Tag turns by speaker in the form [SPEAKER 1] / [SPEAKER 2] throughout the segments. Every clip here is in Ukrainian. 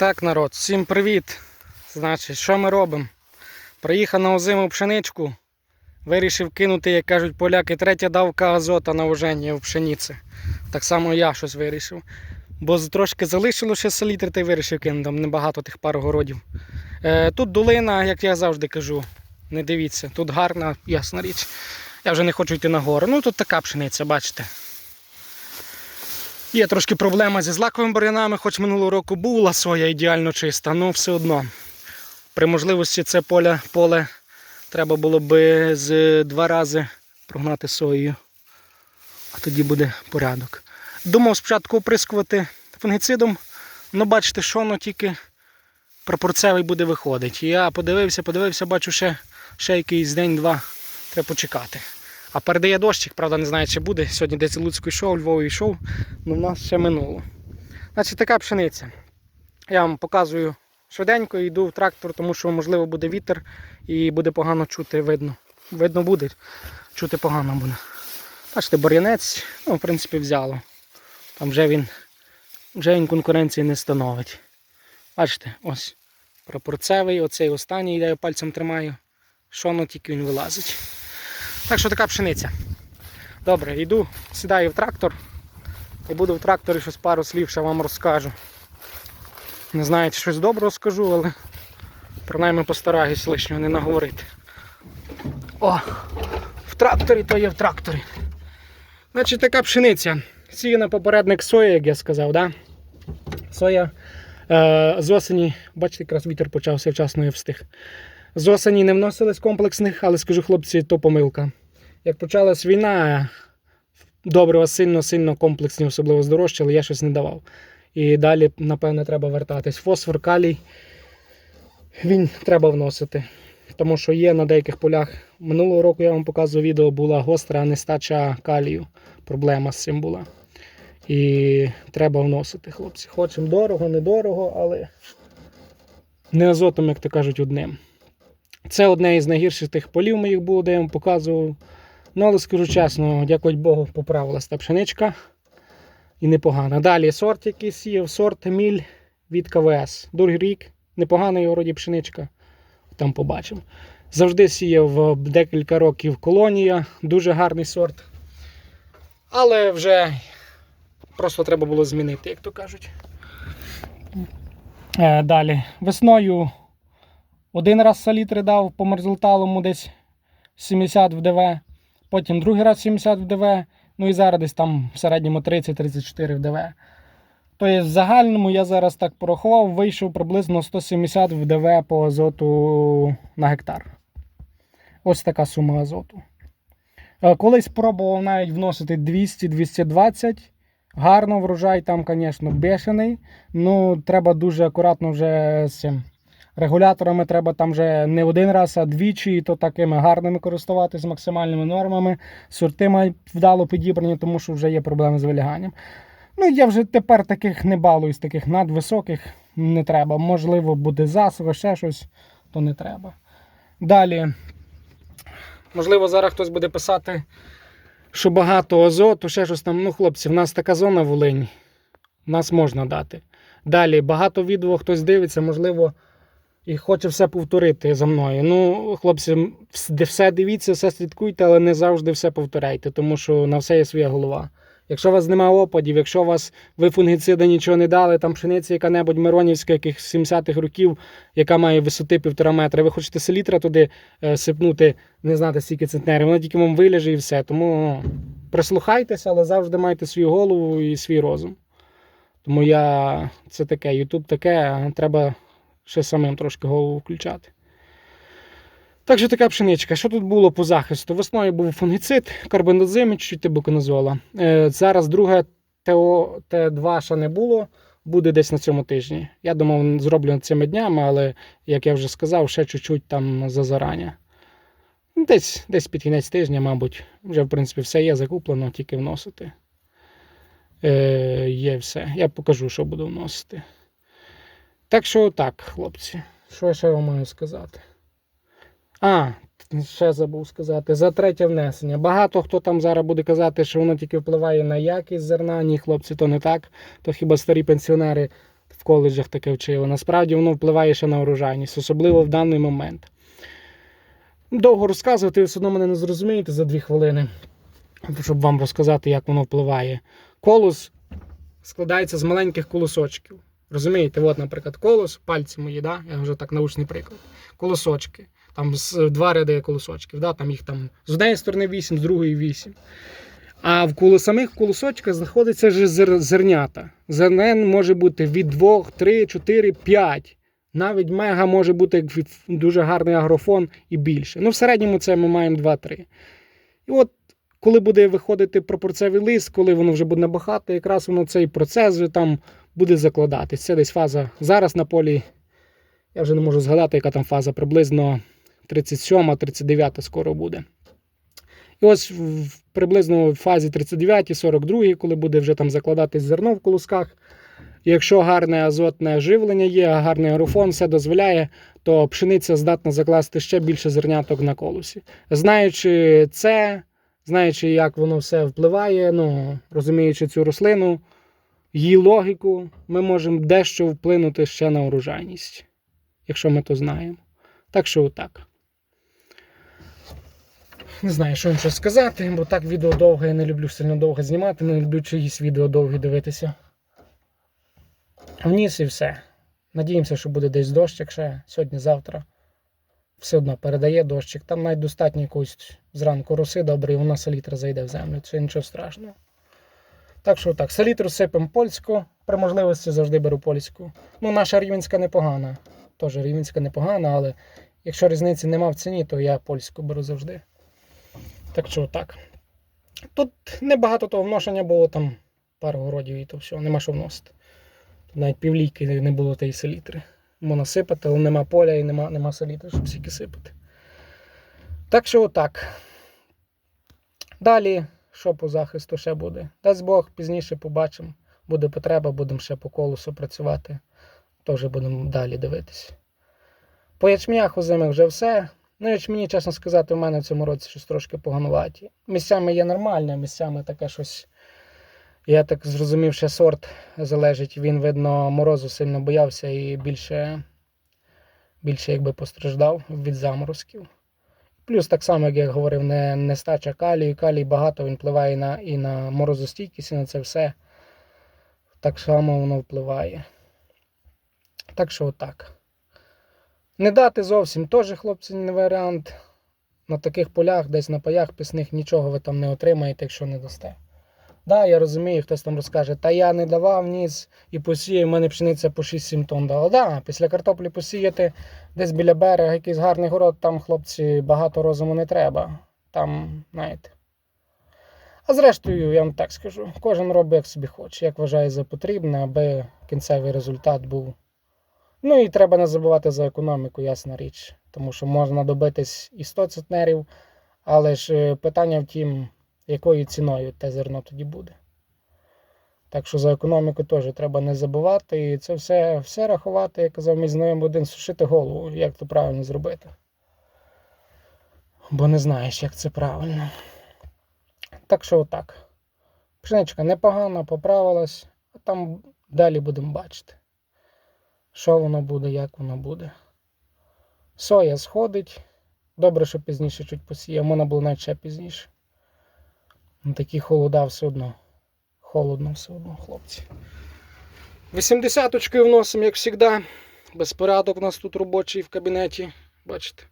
[SPEAKER 1] Так, народ, всім привіт. Значить, що ми робимо? Приїхав на озиму пшеничку. Вирішив кинути, як кажуть поляки, третя давка азота на воження в пшениці. Так само я щось вирішив. Бо трошки залишило ще селітри, та й вирішив кинути, там небагато тих пар городів. Е, тут долина, як я завжди кажу, не дивіться, тут гарна, ясна річ. Я вже не хочу йти на гору. Ну тут така пшениця, бачите. Є трошки проблема зі злаковими бур'янами, хоч минулого року була соя ідеально чиста, але все одно. При можливості це поле, поле треба було би з два рази прогнати соєю. А тоді буде порядок. Думав спочатку оприскувати фунгіцидом, але бачите, що воно тільки пропорцевий буде виходить. Я подивився, подивився, бачу ще, ще якийсь день-два. Треба почекати. А передає дощик, правда, не знаю, чи буде. Сьогодні десь Луцьку йшов, Львові йшов, але в нас ще минуло. Значить, така пшениця. Я вам показую швиденько, йду в трактор, тому що, можливо, буде вітер і буде погано чути, видно. Видно буде, чути погано буде. Бачите, бур'янець, ну, в принципі, взяло. Там вже він, вже він конкуренції не становить. Бачите, ось пропорцевий, оцей останній, я його пальцем тримаю. Що тільки він вилазить. Так що така пшениця. Добре, йду, сідаю в трактор і буду в тракторі щось пару слів ще вам розкажу. Не знаю, чи щось добре розкажу, але принаймні постараюсь лишнього не наговорити. О, в тракторі то є в тракторі. Значить, така пшениця. Сіяна попередник соя, як я сказав, да? Соя е, з осені, бачите, якраз вітер почався вчасно я встиг. З осені не вносились комплексних, але скажу хлопці, то помилка. Як почалась війна, добрива сильно-сильно комплексні, особливо здорожчали, я щось не давав. І далі, напевне, треба вертатись. Фосфор, калій, він треба вносити. Тому що є на деяких полях. Минулого року я вам показував відео, була гостра нестача калію. Проблема з цим була. І треба вносити, хлопці. Хочемо дорого, недорого, але не азотом, як то кажуть, одним. Це одне із найгірших тих полів моїх було, де я вам показував. Ну, але скажу чесно, дякувати Богу, поправилась та пшеничка. І непогана. Далі сорт, який сіяв, сорт міль від КВС. Другий рік, непоганий вроді пшеничка. Там побачимо. Завжди сіяв декілька років колонія, дуже гарний сорт. Але вже просто треба було змінити, як то кажуть. Е, далі. Весною один раз салітри дав по мерзлоталому десь 70 в ДВ, потім другий раз 70 в ДВ, ну і зараз десь там в середньому 30-34 в ДВ. Тобто в загальному я зараз так порахував, вийшов приблизно 170 в ДВ по азоту на гектар. Ось така сума азоту. Е, Колись пробував навіть вносити 200-220. Гарно врожай там, звісно, бешений. Ну, треба дуже акуратно вже з цим. Регуляторами треба там вже не один раз, а двічі, і то такими гарними користуватися максимальними нормами. Сорти мають вдало підібрані, тому що вже є проблеми з виляганням. Ну, я вже тепер таких не балуюсь, таких надвисоких не треба. Можливо, буде засуха, ще щось, то не треба. Далі, можливо, зараз хтось буде писати, що багато азоту, ще щось там. Ну, хлопці, в нас така зона в Волині. Нас можна дати. Далі, багато відео хтось дивиться, можливо, і хоче все повторити за мною. Ну, хлопці, все дивіться, все слідкуйте, але не завжди все повторяйте, тому що на все є своя голова. Якщо у вас немає опадів, якщо у вас ви фунгіциди нічого не дали, там пшениця яка-небудь Миронівська, яких 70-х років, яка має висоти півтора метра, ви хочете селітра туди е, сипнути, не знати скільки центнерів, воно тільки вам виляже і все. Тому ну, прислухайтеся, але завжди майте свою голову і свій розум. Тому я це таке, Ютуб таке, треба ще самим трошки голову включати. Так що така пшеничка. Що тут було по захисту? Весною був фунгіцид, карбендазим і чуть тибуконазола. Е, зараз друге ТО, Т2 ще не було, буде десь на цьому тижні. Я думав, зроблю цими днями, але, як я вже сказав, ще чуть-чуть там зазарання. Десь, десь під кінець тижня, мабуть, вже в принципі все є закуплено, тільки вносити. Е, є все. Я покажу, що буду вносити. Так що так, хлопці. Що я ще вам маю сказати? А, ще забув сказати, за третє внесення. Багато хто там зараз буде казати, що воно тільки впливає на якість зерна. Ні, хлопці, то не так. То хіба старі пенсіонери в коледжах таке вчили. Насправді воно впливає ще на урожайність, особливо в даний момент. Довго розказувати, ви все одно мене не зрозумієте за дві хвилини, щоб вам розказати, як воно впливає. Колос складається з маленьких колосочків. Розумієте, от, наприклад, колос, пальці мої, да? я вже так научний приклад. Колосочки. Там з два ряди колосочків, да? там їх там з однієї сторони 8, з другої 8. А в коло самих колосочках знаходиться вже зер- зернята. Зернен може бути від 2, 3, 4, 5. Навіть мега може бути дуже гарний агрофон і більше. Ну, в середньому це ми маємо 2-3. І от коли буде виходити пропорцевий лист, коли воно вже буде набагато, якраз воно цей процес вже там буде закладатись. Це десь фаза зараз на полі. Я вже не можу згадати, яка там фаза, приблизно 37-39 скоро буде. І ось в приблизно в фазі 39-42, коли буде вже там закладатись зерно в колосках. Якщо гарне азотне живлення є, а гарний аерофон все дозволяє, то пшениця здатна закласти ще більше зерняток на колосі. Знаючи це, знаючи, як воно все впливає, ну, розуміючи цю рослину, її логіку, ми можемо дещо вплинути ще на урожайність, якщо ми то знаємо. Так що отак. Не знаю, що вам ще сказати, бо так відео довге, я не люблю сильно довго знімати, не люблю чиїсь відео довгі дивитися. Вніс і все. Надіємося, що буде десь дощ, якщо сьогодні-завтра. Все одно передає дощик. Там навіть достатньо якоїсь зранку роси добре, і вона селітра зайде в землю. Це нічого страшного. Так що так, селітру сипемо польську, при можливості завжди беру польську. Ну, наша рівенська непогана. Теж рівенська непогана, але якщо різниці нема в ціні, то я польську беру завжди. Так що так. Тут небагато того вношення було, там пару городів і то все, нема що вносити. Тут навіть півлійки не було тієї селітри. Можна сипати, але нема поля і нема, нема селітри, щоб стільки сипати. Так що отак. Далі, що по захисту ще буде? Дасть Бог, пізніше побачимо. Буде потреба, будемо ще по колесу працювати. Теж будемо далі дивитися. По ячмінях озимих вже все. Ну, ячмені, чесно сказати, у мене в цьому році щось трошки погануваті. Місцями є нормальне, місцями таке щось. Я так зрозумів, що сорт залежить. Він, видно, морозу сильно боявся і більше, більше якби постраждав від заморозків. Плюс так само, як я говорив, не, нестача калію. Калій багато він впливає на, і на морозостійкість, і на це все. Так само воно впливає. Так що отак. Не дати зовсім теж, хлопці, не варіант. На таких полях, десь на паях пісних нічого ви там не отримаєте, якщо не дасте. Да, я розумію, хтось там розкаже, та я не давав ніс і посіяв, в мене пшениця по 6-7 тонн дала. Да, після картоплі посіяти десь біля берега якийсь гарний город, там хлопці багато розуму не треба. Там, знаєте. А зрештою, я вам так скажу, кожен робить як собі хоче, як вважає за потрібне, аби кінцевий результат був. Ну і треба не забувати за економіку, ясна річ. Тому що можна добитись і 100 центнерів, але ж е, питання в тім, якою ціною те зерно тоді буде. Так що за економіку теж треба не забувати. І це все, все рахувати, як казав мій знайомий один, сушити голову, як то правильно зробити. Бо не знаєш, як це правильно. Так що отак. Пшеничка непогана, поправилась, а там далі будемо бачити, що воно буде, як воно буде. Соя сходить. Добре, що пізніше чуть посіяв, було навіть ще пізніше. Ну, Такі холода все одно. Холодно все одно, хлопці. 80 очки вносимо, як завжди. Безпорядок у нас тут робочий в кабінеті. Бачите.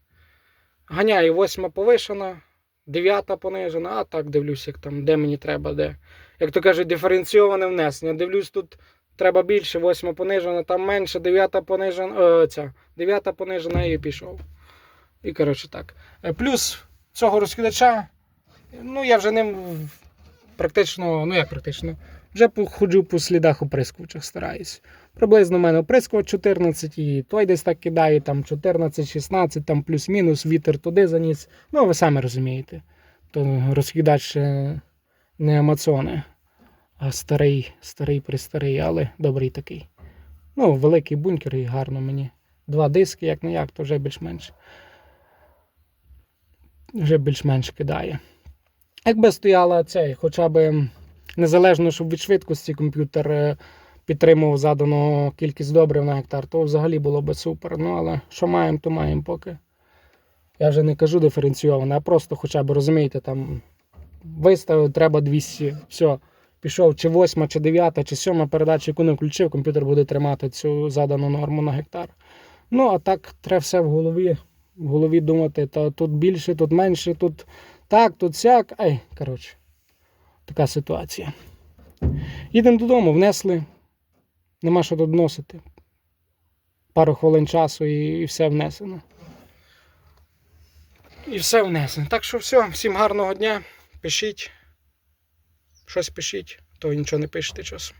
[SPEAKER 1] Ганяє восьма повишена, дев'ята понижена, а так дивлюсь, як там, де мені треба, де. Як то кажуть, диференційоване внесення. Дивлюсь, тут треба більше, восьма понижена, там менше, дев'ята понижена, о, ця, дев'ята понижена і пішов. І коротше так. Е, Плюс цього розкидача, ну я вже ним практично, ну як практично, вже ходжу по слідах оприскувачах, стараюсь. Приблизно в мене оприскувач 14 і той десь так кидає, там 14-16, там плюс-мінус, вітер туди заніс. Ну, ви самі розумієте. То розкидач не Амазони, а старий, старий престарий, але добрий такий. Ну, великий бункер і гарно мені. Два диски, як не як, то вже більш-менш. Вже більш-менш кидає. Якби стояла цей, хоча б незалежно, щоб від швидкості комп'ютер е, підтримував задану кількість добрив на гектар, то взагалі було би супер. Ну, але що маємо, то маємо поки. Я вже не кажу диференційоване, а просто хоча б розумієте, там виставив, треба 200, все. Пішов чи восьма, чи дев'ята, чи сьома передача, яку не включив, комп'ютер буде тримати цю задану норму на гектар. Ну, а так треба все в голові. В голові думати, то тут більше, тут менше, тут так, тут сяк. Ай, коротше, така ситуація. Їдемо додому, внесли. Нема що тут вносити. Пару хвилин часу і, і все внесено. І все внесено. Так що все, всім гарного дня. Пишіть. Щось пишіть, то нічого не пишете часом.